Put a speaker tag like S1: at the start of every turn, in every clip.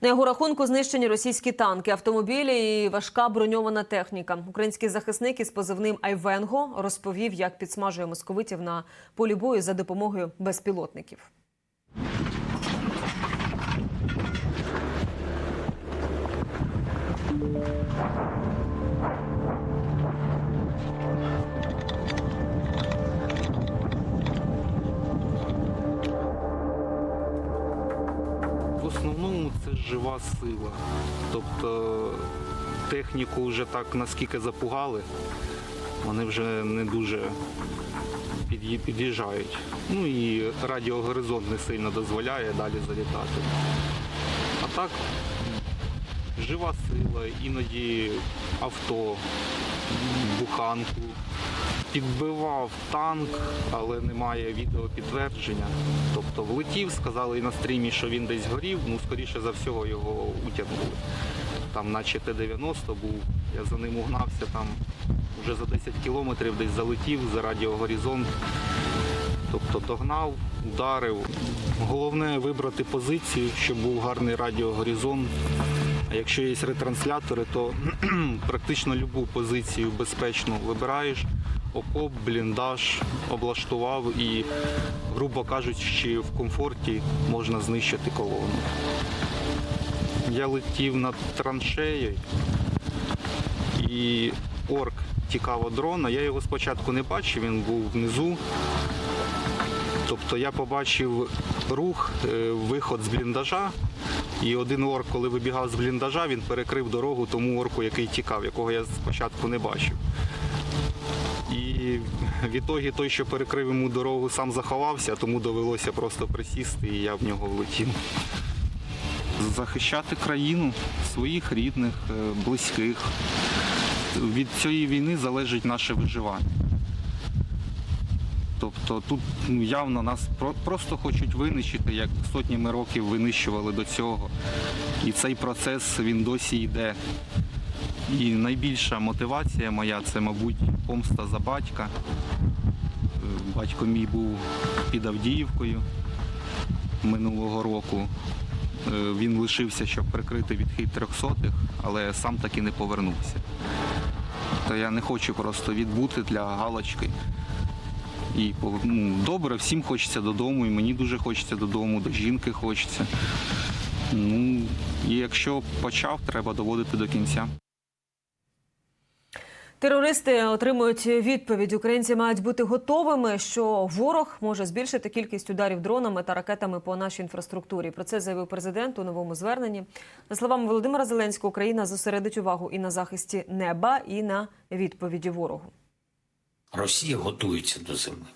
S1: На його рахунку знищені російські танки, автомобілі і важка броньована техніка. Український захисник із позивним Айвенго розповів, як підсмажує московитів на полі бою за допомогою безпілотників.
S2: В основному це жива сила. Тобто техніку вже так наскільки запугали, вони вже не дуже під'їжджають. Ну і радіогоризонт не сильно дозволяє далі залітати. А так, жива сила, іноді авто, буханку. Підбивав танк, але немає відеопідтвердження. Тобто влетів, сказали і на стрімі, що він десь горів, ну скоріше за всього його утягнули. Там наче Т-90 був, я за ним угнався, там вже за 10 кілометрів десь залетів за радіогоризонт. Тобто догнав, ударив. Головне вибрати позицію, щоб був гарний радіогоризонт. А якщо є ретранслятори, то практично будь-яку позицію безпечно вибираєш. Окоп, бліндаж облаштував і, грубо кажучи, в комфорті можна знищити колону. Я летів над траншеєю і орк тікав дрона. Я його спочатку не бачив, він був внизу. Тобто я побачив рух, е, виход з бліндажа, і один орк, коли вибігав з бліндажа, він перекрив дорогу тому орку, який тікав, якого я спочатку не бачив. І в ітогі той, що перекрив йому дорогу, сам заховався, тому довелося просто присісти, і я в нього влетів. Захищати країну, своїх рідних, е, близьких. Від цієї війни залежить наше виживання. Тобто тут ну, явно нас про- просто хочуть винищити, як сотнями років винищували до цього. І цей процес він досі йде. І найбільша мотивація моя це, мабуть, помста за батька. Батько мій був під Авдіївкою минулого року. Е, Він лишився, щоб прикрити відхід трьохсотих, але сам таки не повернувся. То я не хочу просто відбути для галочки. І ну, добре, всім хочеться додому, і мені дуже хочеться додому, до жінки хочеться. Ну, і якщо почав, треба доводити до кінця.
S1: Терористи отримують відповідь. Українці мають бути готовими, що ворог може збільшити кількість ударів дронами та ракетами по нашій інфраструктурі. Про це заявив президент у новому зверненні. За словами Володимира Зеленського, Україна зосередить увагу і на захисті неба, і на відповіді ворогу.
S3: Росія готується до зими.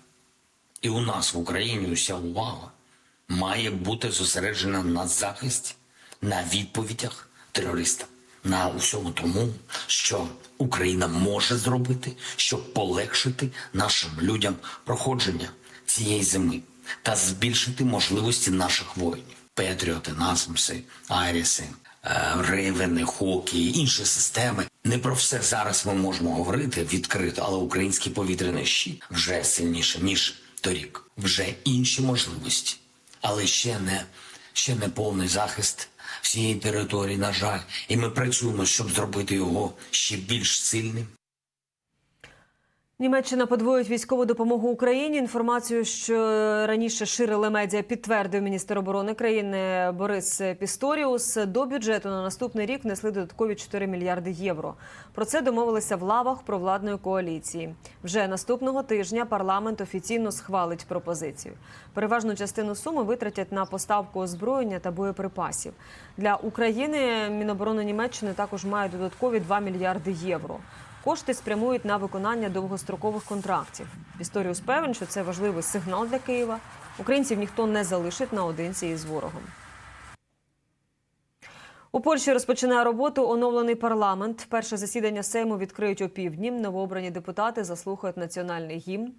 S3: І у нас в Україні уся увага має бути зосереджена на захисті, на відповідях терористам, на усьому тому, що Україна може зробити, щоб полегшити нашим людям проходження цієї зими та збільшити можливості наших воїнів. Петріоти, Насмси, Айріси, е, Хокі, інші системи. Не про все зараз ми можемо говорити відкрито, але український повітряний щит вже сильніше ніж торік. Вже інші можливості, але ще не ще не повний захист всієї території, на жаль. І ми працюємо, щоб зробити його ще більш сильним.
S1: Німеччина подвоїть військову допомогу Україні. Інформацію, що раніше ширили медіа, підтвердив міністр оборони країни Борис Пісторіус. До бюджету на наступний рік внесли додаткові 4 мільярди євро. Про це домовилися в лавах провладної коаліції. Вже наступного тижня парламент офіційно схвалить пропозицію. Переважну частину суми витратять на поставку озброєння та боєприпасів. Для України Міноборони Німеччини також має додаткові 2 мільярди євро. Кошти спрямують на виконання довгострокових контрактів. Пісторіус певен, що це важливий сигнал для Києва. Українців ніхто не залишить наодинці із ворогом. У Польщі розпочинає роботу оновлений парламент. Перше засідання Сейму відкриють опівдні. Новообрані депутати заслухають національний гімн.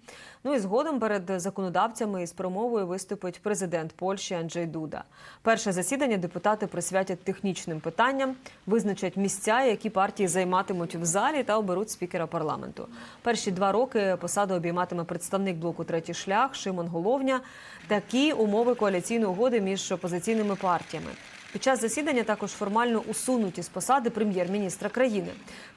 S1: Ну і згодом перед законодавцями із промовою виступить президент Польщі Анджей Дуда. Перше засідання депутати присвятять технічним питанням, визначать місця, які партії займатимуть в залі, та оберуть спікера парламенту. Перші два роки посаду обійматиме представник блоку Третій шлях Шимон Головня. Такі умови коаліційної угоди між опозиційними партіями. Під час засідання також формально усунуті з посади прем'єр-міністра країни.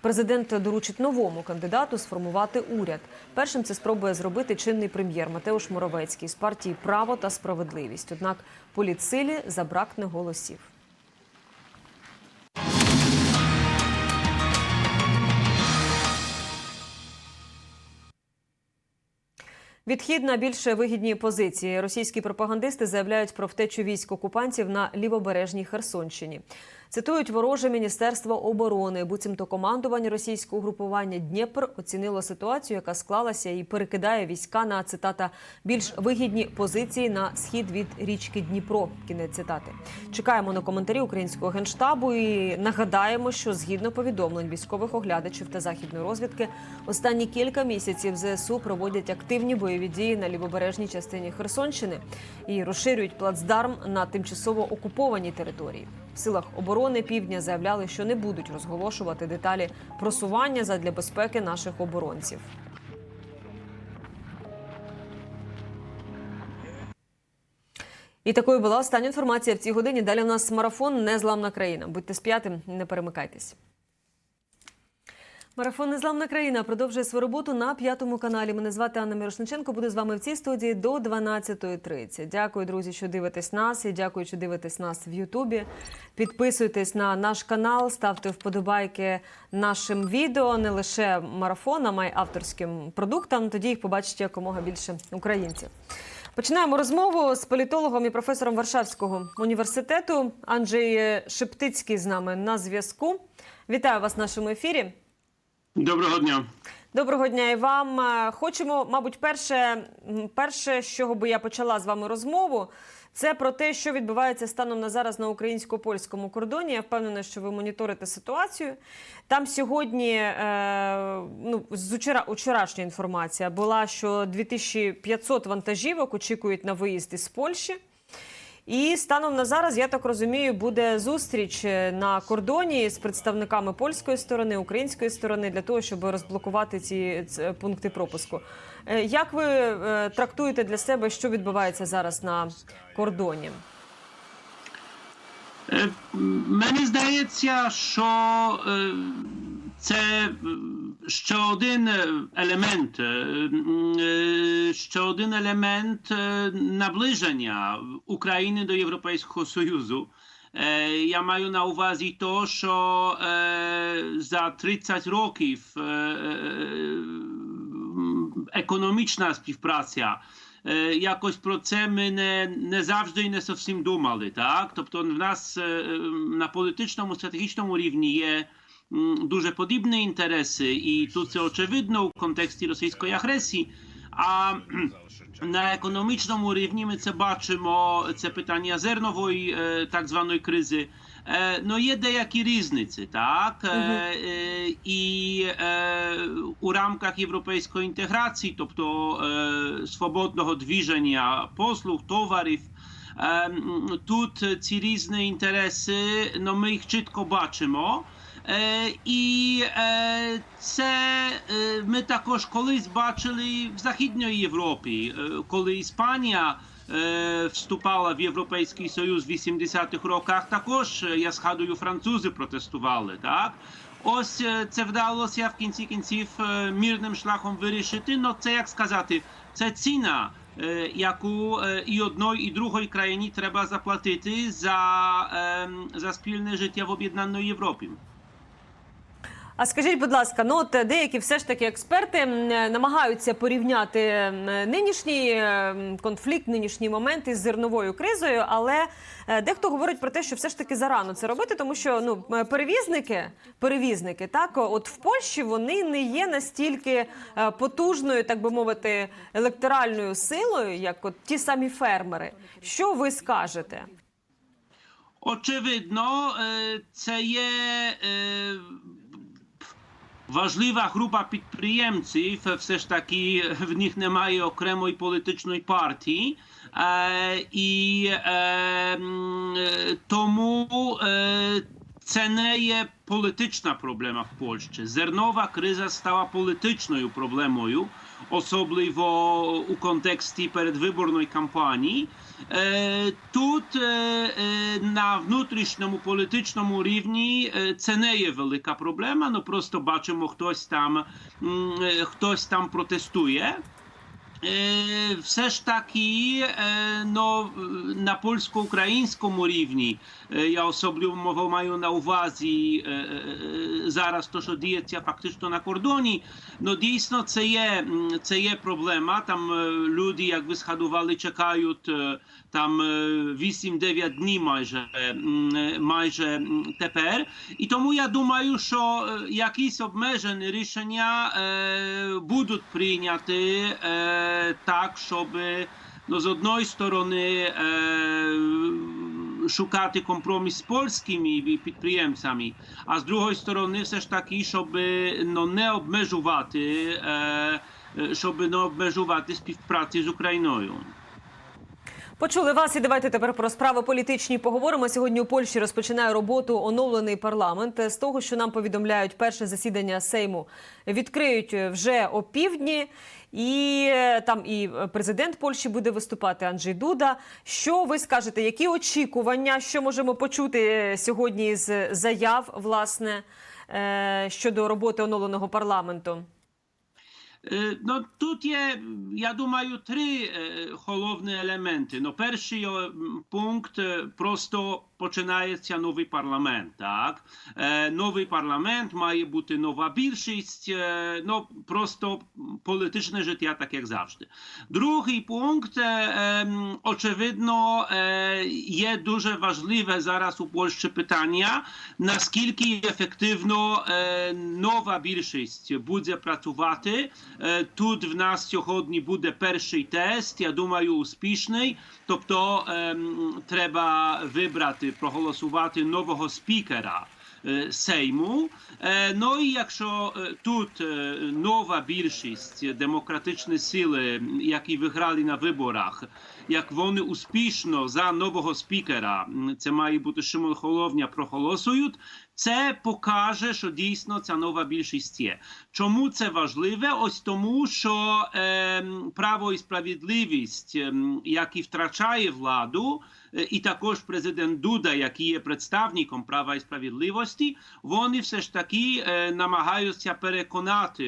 S1: Президент доручить новому кандидату сформувати уряд. Першим це спробує зробити чинний прем'єр Матеуш Моровецький з партії Право та справедливість. Однак політсилі забракне голосів. Відхід на більш вигідні позиції. Російські пропагандисти заявляють про втечу військ окупантів на лівобережній Херсонщині. Цитують вороже міністерство оборони. Буцімто командування російського групування Дніпр оцінило ситуацію, яка склалася, і перекидає війська на цитата більш вигідні позиції на схід від річки Дніпро. Кінець цитати. Чекаємо на коментарі українського генштабу і нагадаємо, що згідно повідомлень військових оглядачів та західної розвідки, останні кілька місяців ЗСУ проводять активні бойові дії на лівобережній частині Херсонщини і розширюють плацдарм на тимчасово окупованій території. Силах оборони півдня заявляли, що не будуть розголошувати деталі просування задля безпеки наших оборонців. І такою була остання інформація в цій годині. Далі у нас марафон Незламна країна. Будьте сп'ятим, не перемикайтесь. Марафон Незламна країна продовжує свою роботу на п'ятому каналі. Мене звати Анна Мірошниченко. Буду з вами в цій студії до 12.30. Дякую, друзі, що дивитесь нас. І дякую, що дивитесь нас в Ютубі. Підписуйтесь на наш канал, ставте вподобайки нашим відео, не лише марафонам, а й авторським продуктам. Тоді їх побачите якомога більше українців. Починаємо розмову з політологом і професором Варшавського університету. Анджей Шептицький з нами на зв'язку. Вітаю вас в нашому ефірі.
S4: Доброго дня.
S1: Доброго дня і вам. Е, Хочемо, мабуть, перше, перше, з чого би я почала з вами розмову, це про те, що відбувається станом на зараз на українсько-польському кордоні. Я впевнена, що ви моніторите ситуацію. Там сьогодні, е, ну, з учора, учорашня інформація була, що 2500 вантажівок очікують на виїзд із Польщі. І станом на зараз, я так розумію, буде зустріч е, на кордоні з представниками польської сторони, української сторони для того, щоб розблокувати ці пункти пропуску. Е, Як ви е, трактуєте для себе, що відбувається зараз на кордоні?
S4: Мені здається, що це ще один е, елемент, е, м, е, ще один елемент е, наближення України до Європейського Союзу. Е, Я маю на увазі то, що е, за 30 років е, е, м, економічна співпраця Е, Якось про це ми не, не завжди і не зовсім думали. Так? Тобто в нас е, е, на політичному, стратегічному рівні є м, дуже подібні інтереси, і тут це очевидно в контексті російської агресії. А на економічному рівні ми це бачимо, це питання зернової е, так званої кризи. Е, Ну, є деякі різниці, так? Е, е, І е, у рамках європейської інтеграції, тобто свободного двіження послуг, товарів, е, тут ці різні інтереси, ну, ми їх чітко бачимо. Е, і е, це е, ми також колись бачили в Західній Європі, коли Іспанія вступала в Європейський Союз в 80-х роках, також я згадую, французи протестували. Так ось це вдалося в кінці кінців мирним шляхом вирішити. Ну це як сказати, це ціна. Яку і одної, і другої країні треба заплатити за, ем, за спільне життя в об'єднаної Європі.
S1: А скажіть, будь ласка, ну от деякі все ж таки експерти е, намагаються порівняти нинішній е, конфлікт, нинішній момент із зерновою кризою, але е, дехто говорить про те, що все ж таки зарано це робити, тому що ну е, перевізники, перевізники, так от в Польщі вони не є настільки е, потужною, так би мовити, електоральною силою, як от ті самі фермери. Що ви скажете?
S4: Очевидно, е, це є е, важлива група підприємців. Все ж таки в них немає окремої політичної партії. Е, І е, тому е, це не є політична проблема в Польщі. Зернова криза стала політичною проблемою, особливо у контексті передвиборної кампанії. Е, Тут е, е, на внутрішньому політичному рівні це не є велика проблема. Ну просто бачимо, хтось там хтось там протестує. Е, Все ж таки, no, на польсько-українському рівні, е, я особливо маю на увазі е, зараз то, що діється фактично на кордоні, ну дійсно це є, це є проблема. Там люди, як ви згадували, чекають там е, 8-9 днів майже, майже тепер. І тому я думаю, що якісь обмежені рішення будуть прийняті е, так, щоб ну, з одної сторони е, шукати компроміс з польськими підприємцями, а з другої сторони, все ж таки, щоб ну, не обмежувати, е, е, щоб не обмежувати співпраці з Україною.
S1: Почули вас і давайте тепер про справи політичні поговоримо. Сьогодні у Польщі розпочинає роботу оновлений парламент. З того, що нам повідомляють, перше засідання Сейму відкриють вже опівдні. І е, там і президент Польщі буде виступати Анджей Дуда. Що ви скажете? Які очікування, що можемо почути сьогодні з заяв, власне, е, щодо роботи оновленого парламенту?
S4: Е, No тут є, я думаю, три е, головні елементи. Ну, перший е, пункт е, просто починається новий парламент. Так? Е, Новий парламент має бути нова більшість, е, ну просто політичне життя, так як завжди. Другий пункт, е, ем, очевидно, є дуже важливе зараз у Польщі питання, наскільки ефективно нова більшість буде працювати. Тут в нас сьогодні буде перший тест, я думаю, успішний. Тобто ем, треба вибрати, проголосувати нового спікера. е, Сейму. Е, Ну і якщо е, тут е, нова більшість демократичні сили, які виграли на виборах, як вони успішно за нового спікера, це має бути Шимон Холовня, проголосують, це покаже, що дійсно ця нова більшість є. Чому це важливе? Ось тому, що е, право і справедливість, е, які втрачає владу, е, і також президент Дуда, який є представником права і справедливості, вони все ж таки е, намагаються переконати,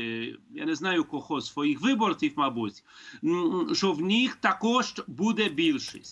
S4: я не знаю кого своїх виборців, мабуть, що в них також буде більшість.